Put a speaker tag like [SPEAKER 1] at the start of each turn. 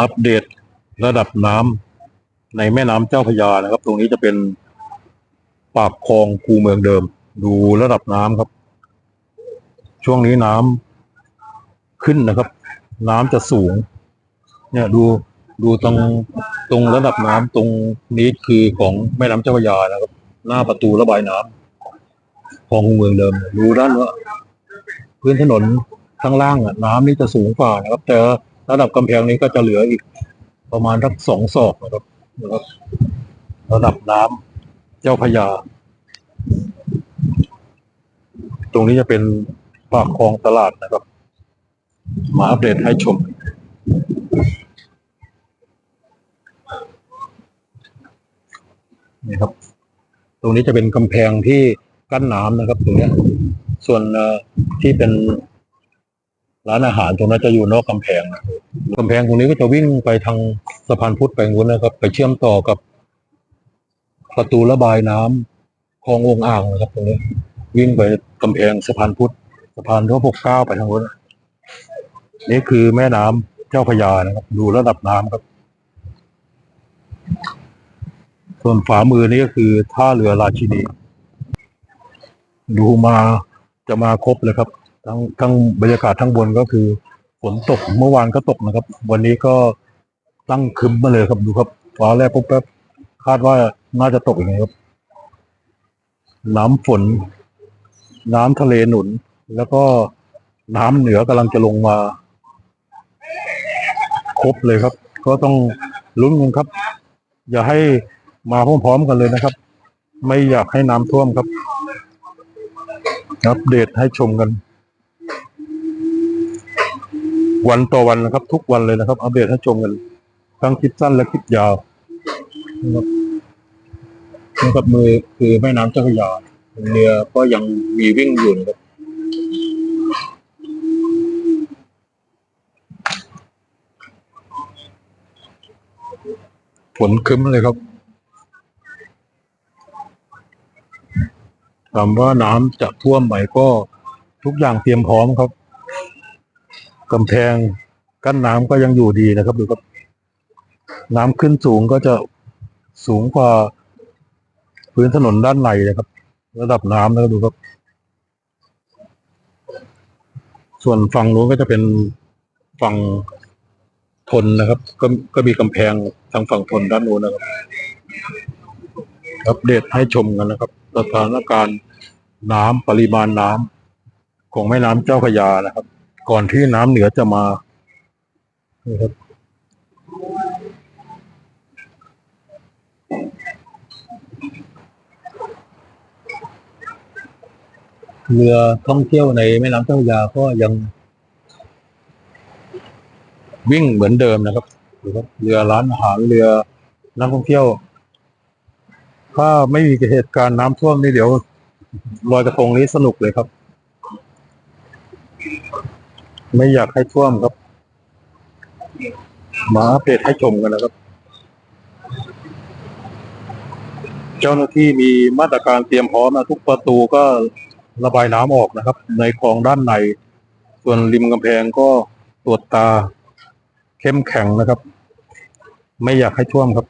[SPEAKER 1] อัปเดตระดับน้ำในแม่น้ำเจ้าพยานะครับ ตรงนี้จะเป็นปากคลองคูเมืองเดิม ดูระดับน้ำครับ ช่วงนี้น้ำขึ้นนะครับ น้ำจะสูง เนี่ยดูดูตรงตรงระดับน้ำตรงนี้คือของแม่น้ำเจ้าพยานะครับ หน้าประตูระบายน้ำคลองคูเมืองเดิม ดูด้านว่าพื้นถนนข้างล่างอะ น้ำนี่จะสูงกว่านะครับแต่ ระดับกำแพงนี้ก็จะเหลืออีก ประมาณทักสองศอกนะครับนะครับ ระดับน้ำเจ้าพยา ตรงนี้จะเป็นปากคลองตลาดนะครับ มาอัปเดตให้ชมนี่ครับ ตรงนี้จะเป็นกำแพงที่กั้นน้ำนะครับ ตรงเนี้ยส่วนที่เป็น ร้านอาหารตรงนั้นจะอยู่นอกกำแพงนะครับกำแพงตรงนี้ก็จะวิ่งไปทางสะพานพุทธไปนู้นนะครับ ไปเชื่อมต่อกับประตูระบายน้ำคลององอ่างนะครับ ตรงนี้ วิ่งไปกำแพงสะพานพุทธสะพานพระปกเกล้าไปทางนู้นนี่คือแม่น้ำเจ้าพยานะครับ ดูระดับน้ำครับ ส่วนฝามือนี่ก็คือท่าเรือราชินี ดูมาจะมาครบเลยครับ ทั้งทั้งบรรยากาศทั้งบนก็คือฝนตกเมื่อวานก็ตกนะครับ วันนี้ก็ตั้งคึมมาเลยครับดูครับฟ้าแลบปุ๊บแป๊บคาดว่าน่าจะตกอย่างไงครับ น้ำฝน น้ำทะเลหนุน แล้วก็น้ำเหนือกำลังจะลงมา ครบเลยครับ ก็ต้องลุ้นกันครับ อย่าให้มาพร้อมๆกันเลยนะครับ ไม่อยากให้น้ำท่วมครับอัปเดตให้ชมกัน วันต่อวันนะครับ ทุกวันเลยนะครับ อัปเดตให้ชมกันทั้งคลิปสั้นและคลิปยาวนะครับนะครับมือคือแม่น้ำเจ้าพระยาเรือก็ยังมีวิ่งอยู่นะครับฝนคึ้มเลยครับถามว่าน้ำจะท่วมไหมก็ทุกอย่างเตรียมพร้อมครับ กำแพงกั้นน้ำก็ยังอยู่ดีนะครับดูครับน้ำขึ้นสูงก็จะสูงกว่าพื้นถนนด้านในนะครับ ระดับน้ำนะครับดูครับ ส่วนฝั่งนู้นก็จะเป็นฝั่งทนนะครับ ก็ก็มีกำแพงทางฝั่งทนด้านนู้นนะครับ อัปเดตให้ชมกันนะครับสถานการณ์น้ำปริมาณน้ำของแม่น้ำเจ้าพระยานะครับ ก่อนที่น้ำเหนือจะมานี่ครับเรือท่องเที่ยวในแม่น้ำเจ้าพระยาก็ยัง วิ่งเหมือนเดิมนะครับดูครับเรือร้านอาหารเรือนักท่องเที่ยว ถ้าไม่มีเหตุการณ์น้ำท่วมนี่เดี๋ยวลอยกระทงนี้สนุกเลยครับ ไม่อยากให้ท่วมครับ มาอัปเดตให้ชมกันนะครับ เจ้าหน้าที่มีมาตรการเตรียมพร้อมนะทุกประตูก็ระบายน้ำออกนะครับ ในคลองด้านใน ส่วนริมกำแพงก็ตรวจตาเข้มแข็งนะครับ ไม่อยากให้ท่วมครับ